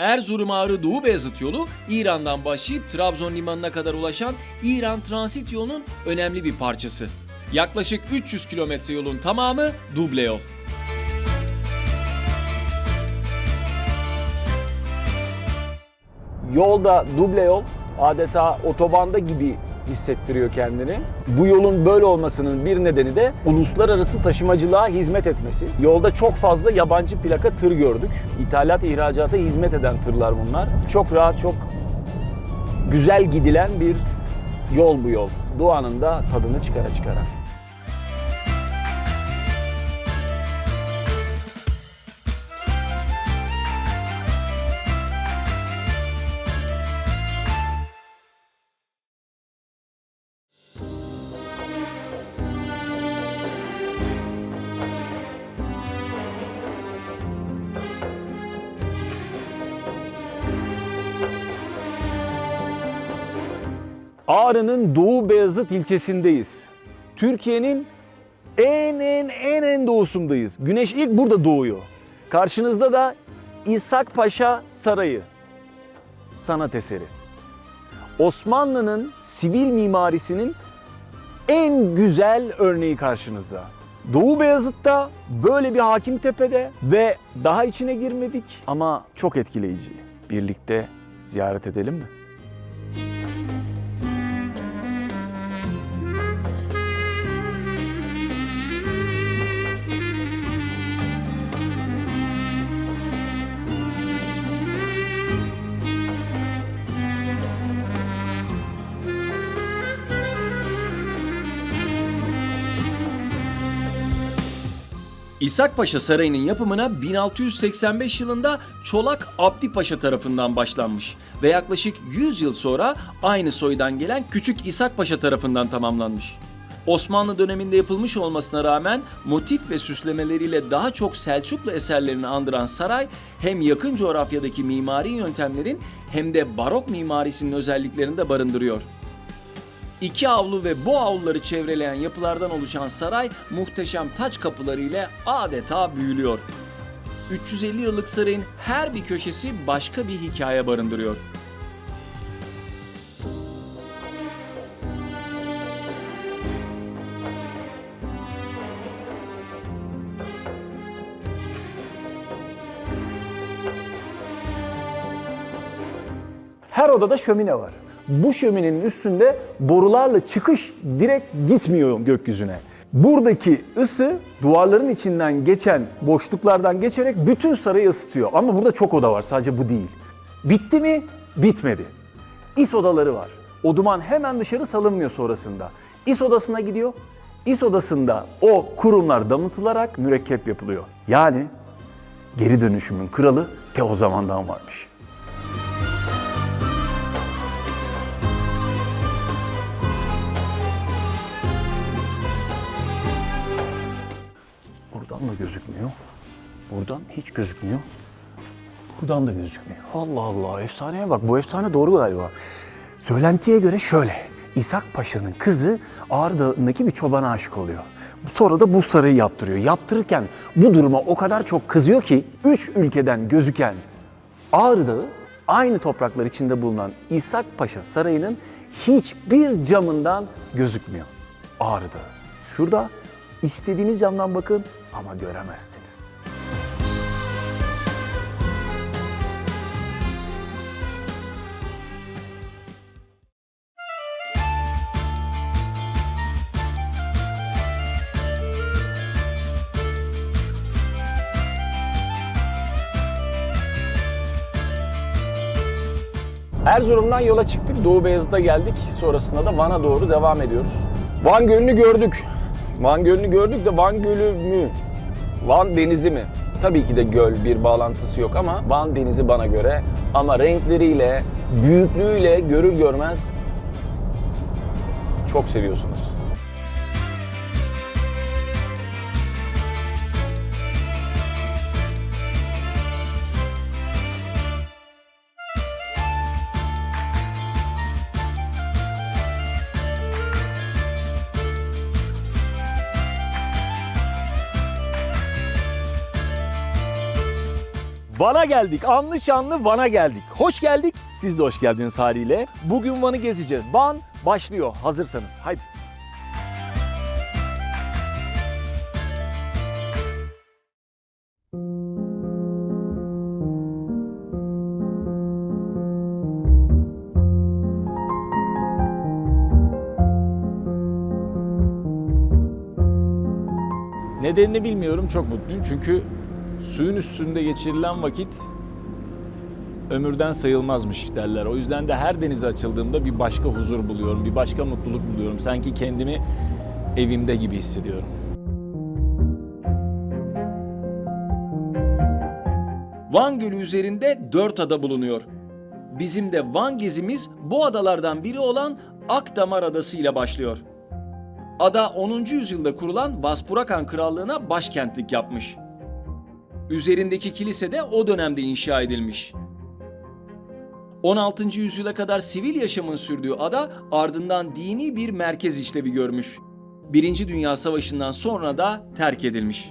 Erzurum Ağrı Doğu Beyazıt yolu İran'dan başlayıp Trabzon limanına kadar ulaşan İran transit yolunun önemli bir parçası. Yaklaşık 300 kilometre yolun tamamı duble yol. Yolda duble yol adeta otobanda gibi hissettiriyor kendini. Bu yolun böyle olmasının bir nedeni de uluslararası taşımacılığa hizmet etmesi. Yolda çok fazla yabancı plaka tır gördük. İthalat ihracata hizmet eden tırlar bunlar. Çok rahat, çok güzel gidilen bir yol bu yol. Doğanın da tadını çıkara çıkara. Ağrı'nın Doğu Beyazıt ilçesindeyiz. Türkiye'nin en en en en doğusundayız. Güneş ilk burada doğuyor. Karşınızda da İshak Paşa Sarayı. Sanat eseri. Osmanlı'nın sivil mimarisinin en güzel örneği karşınızda. Doğu Beyazıt'ta böyle bir hakim tepede ve daha içine girmedik ama çok etkileyici. Birlikte ziyaret edelim mi? İshak Paşa Sarayı'nın yapımına 1685 yılında Çolak Abdi Paşa tarafından başlanmış ve yaklaşık 100 yıl sonra aynı soydan gelen Küçük İshak Paşa tarafından tamamlanmış. Osmanlı döneminde yapılmış olmasına rağmen motif ve süslemeleriyle daha çok Selçuklu eserlerini andıran saray hem yakın coğrafyadaki mimari yöntemlerin hem de barok mimarisinin özelliklerini de barındırıyor. İki avlu ve bu avluları çevreleyen yapılardan oluşan saray muhteşem taç kapıları ile adeta büyülüyor. 350 yıllık sarayın her bir köşesi başka bir hikaye barındırıyor. Her odada şömine var. Bu şöminenin üstünde borularla çıkış direkt gitmiyor gökyüzüne. Buradaki ısı duvarların içinden geçen boşluklardan geçerek bütün sarayı ısıtıyor. Ama burada çok oda var sadece bu değil. Bitti mi? Bitmedi. İs odaları var. O duman hemen dışarı salınmıyor sonrasında. İs odasına gidiyor. İs odasında o kurumlar damıtılarak mürekkep yapılıyor. Yani geri dönüşümün kralı te o zamandan varmış. Da gözükmüyor. Buradan hiç gözükmüyor. Buradan da gözükmüyor. Allah Allah efsaneye bak bu efsane doğru galiba. Söylentiye göre şöyle. İshak Paşa'nın kızı Ağrı Dağı'ndaki bir çobana aşık oluyor. Sonra da bu sarayı yaptırıyor. Yaptırırken bu duruma o kadar çok kızıyor ki üç ülkeden gözüken Ağrı Dağı aynı topraklar içinde bulunan İshak Paşa Sarayı'nın hiçbir camından gözükmüyor. Ağrı Dağı. Şurada istediğiniz camdan bakın ama göremezsiniz. Erzurum'dan yola çıktık. Doğu Beyazıt'a geldik. Sonrasında da Van'a doğru devam ediyoruz. Van Gölü'nü gördük. Van Gölü'nü gördük de Van Gölü mü? Van Denizi mi? Tabii ki de göl bir bağlantısı yok ama Van Denizi bana göre ama renkleriyle, büyüklüğüyle görür görmez çok seviyorsunuz. Van'a geldik. Anlı şanlı Van'a geldik. Hoş geldik. Siz de hoş geldiniz haliyle. Bugün Van'ı gezeceğiz. Van başlıyor hazırsanız. Haydi. Nedenini bilmiyorum çok mutluyum çünkü suyun üstünde geçirilen vakit ömürden sayılmazmış derler. O yüzden de her denize açıldığımda bir başka huzur buluyorum, bir başka mutluluk buluyorum. Sanki kendimi evimde gibi hissediyorum. Van Gölü üzerinde dört ada bulunuyor. Bizim de Van gezimiz bu adalardan biri olan Akdamar Adası ile başlıyor. Ada 10. yüzyılda kurulan Vaspurakan Krallığı'na başkentlik yapmış. Üzerindeki kilise de o dönemde inşa edilmiş. 16. yüzyıla kadar sivil yaşamın sürdüğü ada ardından dini bir merkez işlevi görmüş. Birinci Dünya Savaşı'ndan sonra da terk edilmiş.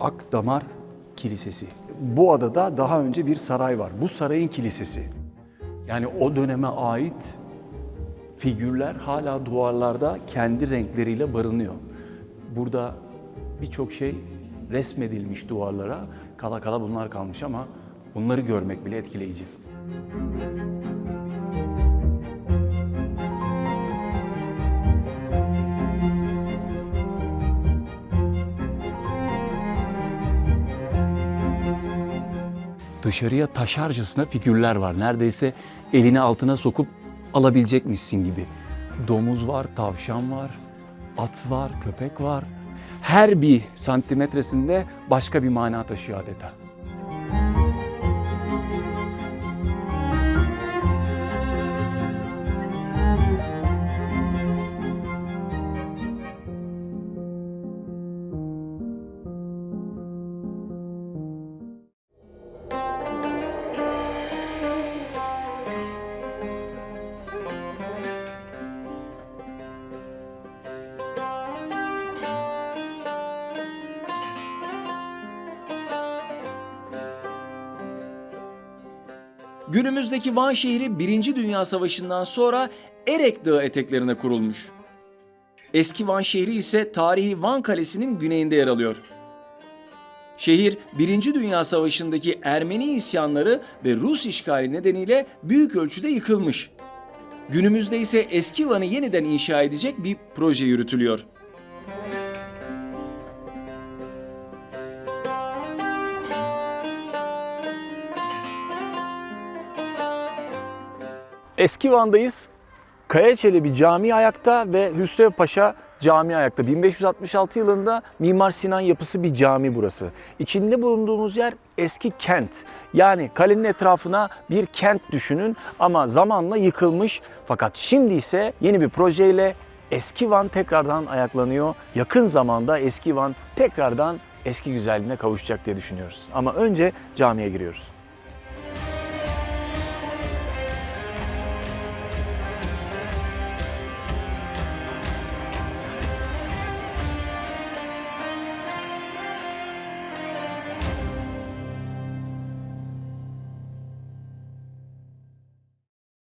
Akdamar Kilisesi. Bu adada daha önce bir saray var. Bu sarayın kilisesi. Yani o döneme ait figürler hala duvarlarda kendi renkleriyle barınıyor. Burada birçok şey resmedilmiş duvarlara. Kala kala bunlar kalmış ama bunları görmek bile etkileyici. dışarıya taşarcasına figürler var. Neredeyse elini altına sokup alabilecekmişsin gibi. Domuz var, tavşan var, at var, köpek var. Her bir santimetresinde başka bir mana taşıyor adeta. Günümüzdeki Van şehri 1. Dünya Savaşı'ndan sonra Erek Dağı eteklerine kurulmuş. Eski Van şehri ise tarihi Van Kalesi'nin güneyinde yer alıyor. Şehir 1. Dünya Savaşı'ndaki Ermeni isyanları ve Rus işgali nedeniyle büyük ölçüde yıkılmış. Günümüzde ise eski Van'ı yeniden inşa edecek bir proje yürütülüyor. Eski Van'dayız. Kaya Çelebi Camii ayakta ve Hüsrev Paşa Camii ayakta. 1566 yılında Mimar Sinan yapısı bir cami burası. İçinde bulunduğumuz yer eski kent. Yani kalenin etrafına bir kent düşünün ama zamanla yıkılmış. Fakat şimdi ise yeni bir projeyle eski Van tekrardan ayaklanıyor. Yakın zamanda eski Van tekrardan eski güzelliğine kavuşacak diye düşünüyoruz. Ama önce camiye giriyoruz.